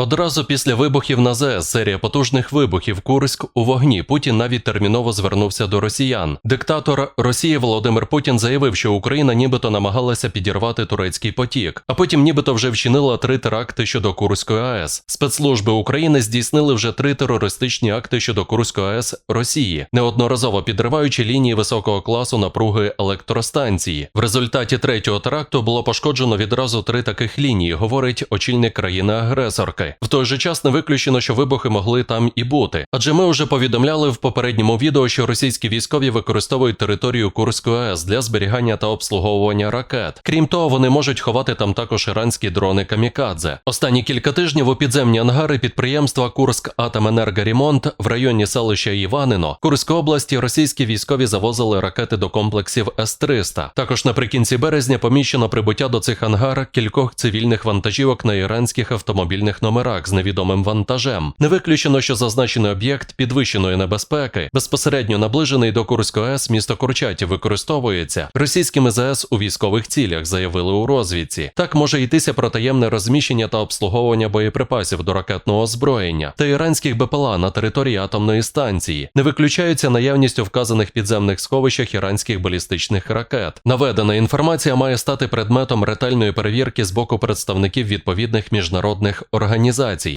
Одразу після вибухів на ЗС серія потужних вибухів Курськ у вогні. Путін навіть терміново звернувся до росіян. Диктатор Росії Володимир Путін заявив, що Україна нібито намагалася підірвати турецький потік, а потім нібито вже вчинила три теракти щодо Курської АЕС. Спецслужби України здійснили вже три терористичні акти щодо Курської АЕС Росії, неодноразово підриваючи лінії високого класу напруги електростанції. В результаті третього теракту було пошкоджено відразу три таких лінії, говорить очільник країни-агресорки. В той же час не виключено, що вибухи могли там і бути. Адже ми вже повідомляли в попередньому відео, що російські військові використовують територію Курської АЕС для зберігання та обслуговування ракет. Крім того, вони можуть ховати там також іранські дрони камікадзе. Останні кілька тижнів у підземні ангари підприємства Курськ Атоменергоремонт в районі селища Іванино Курської області російські військові завозили ракети до комплексів С-300. Також наприкінці березня поміщено прибуття до цих ангар кількох цивільних вантажівок на іранських автомобільних номерах з невідомим вантажем. Не виключено, що зазначений об'єкт підвищеної небезпеки, безпосередньо наближений до Курської АЕС місто Курчатів використовується російськими ЗС у військових цілях, заявили у розвідці. Так може йтися про таємне розміщення та обслуговування боєприпасів до ракетного озброєння та іранських БПЛА на території атомної станції. Не виключаються наявність у вказаних підземних сховищах іранських балістичних ракет. Наведена інформація має стати предметом ретельної перевірки з боку представників відповідних міжнародних організацій.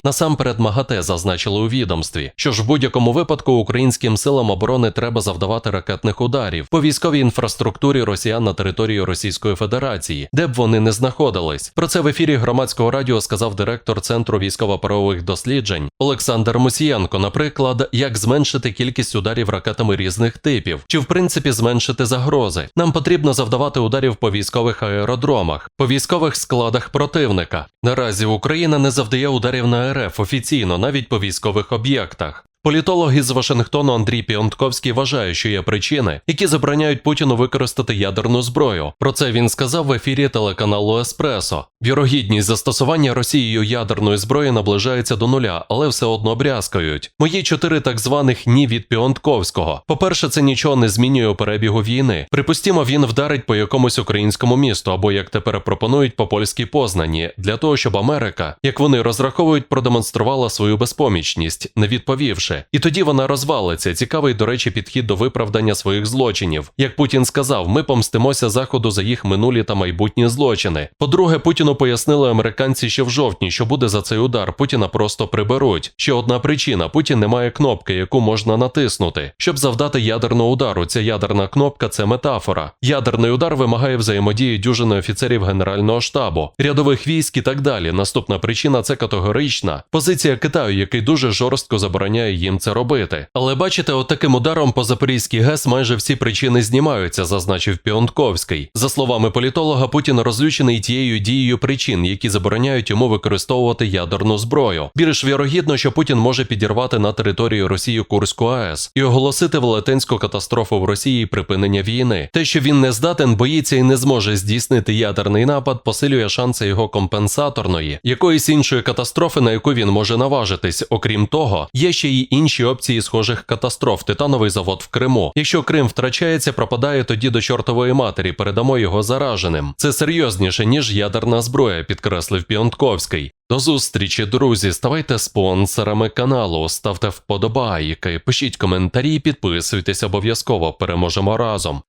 Насамперед МАГАТЕ зазначили у відомстві, що ж в будь-якому випадку українським силам оборони треба завдавати ракетних ударів по військовій інфраструктурі росіян на території Російської Федерації, де б вони не знаходились. Про це в ефірі громадського радіо сказав директор Центру військово-правових досліджень Олександр Мусієнко. Наприклад, як зменшити кількість ударів ракетами різних типів, чи в принципі зменшити загрози. Нам потрібно завдавати ударів по військових аеродромах, по військових складах противника. Наразі Україна не завдає ударів на РФ офіційно, навіть по військових об'єктах. Політолог із Вашингтону Андрій Піонтковський вважає, що є причини, які забороняють Путіну використати ядерну зброю. Про це він сказав в ефірі телеканалу Еспресо. Вірогідність застосування Росією ядерної зброї наближається до нуля, але все одно брязкають. Мої чотири так званих ні від Піонтковського. По-перше, це нічого не змінює у перебігу війни. Припустімо, він вдарить по якомусь українському місту, або як тепер пропонують по польській познані, для того, щоб Америка, як вони розраховують, продемонструвала свою безпомічність, не відповівши. І тоді вона розвалиться. Цікавий, до речі, підхід до виправдання своїх злочинів. Як Путін сказав, ми помстимося заходу за їх минулі та майбутні злочини. По-друге, Путіну пояснили американці ще в жовтні, що буде за цей удар. Путіна просто приберуть. Ще одна причина: Путін не має кнопки, яку можна натиснути, щоб завдати ядерного удару. Ця ядерна кнопка це метафора. Ядерний удар вимагає взаємодії дюжини офіцерів Генерального штабу, рядових військ і так далі. Наступна причина це категорична позиція Китаю, який дуже жорстко забороняє їм це робити. Але бачите, от таким ударом по Запорізькій ГЕС майже всі причини знімаються, зазначив Піонтковський. За словами політолога, Путін розлючений тією дією причин, які забороняють йому використовувати ядерну зброю. Більш вірогідно, що Путін може підірвати на території Росії Курську АЕС і оголосити велетенську катастрофу в Росії припинення війни. Те, що він не здатен, боїться і не зможе здійснити ядерний напад, посилює шанси його компенсаторної, якоїсь іншої катастрофи, на яку він може наважитись. Окрім того, є ще й інші опції схожих катастроф. Титановий завод в Криму. Якщо Крим втрачається, пропадає тоді до чортової матері. Передамо його зараженим. Це серйозніше ніж ядерна зброя, підкреслив Піонтковський. До зустрічі, друзі. Ставайте спонсорами каналу, ставте вподобайки, пишіть коментарі, підписуйтесь обов'язково. Переможемо разом.